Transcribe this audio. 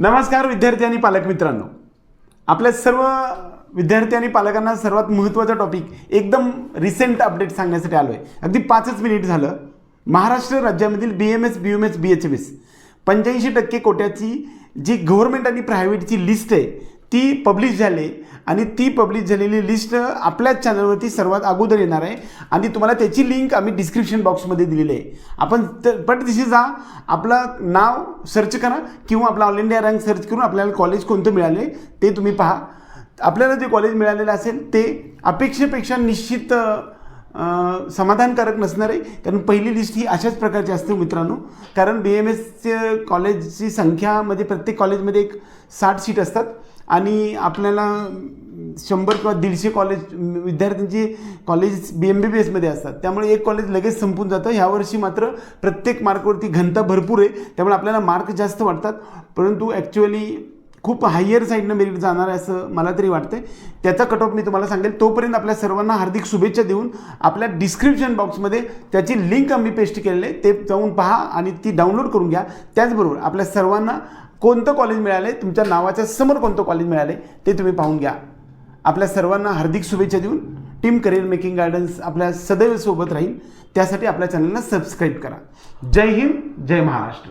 नमस्कार विद्यार्थी आणि पालक मित्रांनो. आपल्या सर्व विद्यार्थी आणि पालकांना सर्वात महत्त्वाचा टॉपिक एकदम रिसेंट अपडेट सांगण्यासाठी आलो आहे अगदी पाचच मिनिट झालं. महाराष्ट्र राज्यामधील B M S B M S B H M S पंच्याऐंशी टक्के कोट्याची जी गव्हर्नमेंट आणि प्रायव्हेटची लिस्ट आहे ती पब्लिश झाली आणि ती पब्लिश झालेली लिस्ट आपल्याच चॅनलवरती सर्वात अगोदर येणार आहे. आणि तुम्हाला त्याची लिंक आम्ही डिस्क्रिप्शन बॉक्समध्ये दिलेली आहे. आपण तर तिथे जा आपलं नाव सर्च करा किंवा आपला ऑल इंडिया रँक सर्च करून आपल्याला कॉलेज कोणतं मिळाले ते तुम्ही पहा. आपल्याला जे कॉलेज मिळालेलं असेल ते अपेक्षेपेक्षा निश्चित समाधानकारक नसणार आहे. कारण पहिली लिस्ट ही अशाच प्रकारची असते मित्रांनो. कारण बी एम एसचे कॉलेजची संख्यामध्ये प्रत्येक कॉलेजमध्ये एक साठ सीट असतात. आणि आपल्याला शंभर किंवा दीडशे कॉलेज विद्यार्थ्यांची कॉलेज बी एम बी बी एसमध्ये असतात. त्यामुळे एक कॉलेज लगेच संपून जातं. ह्यावर्षी मात्र प्रत्येक मार्कवरती घनता भरपूर आहे. त्यामुळे आपल्याला मार्क जास्त वाटतात. परंतु ॲक्च्युअली खूप हायर साईडनं मेरिट जाणार आहे असं मला तरी वाटतंय. त्याचा कट ऑफ मी तुम्हाला सांगेल. तोपर्यंत आपल्या सर्वांना हार्दिक शुभेच्छा देऊन आपल्या डिस्क्रिप्शन बॉक्समध्ये त्याची लिंक आम्ही पेस्ट केलेली आहे. ते जाऊन पहा आणि ती डाउनलोड करून घ्या. त्याचबरोबर आपल्या सर्वांना कोणतं कॉलेज मिळालं? आहे तुमच्या नावाच्या समोर कोणतं कॉलेज मिळालं? आहे ते तुम्ही पाहून घ्या. आपल्या सर्वांना हार्दिक शुभेच्छा देऊन टीम करिअर मेकिंग गार्डन्स आपल्या सदैव सोबत राहील. त्यासाठी आपल्या चॅनलला सबस्क्राईब करा. जय हिंद जय महाराष्ट्र.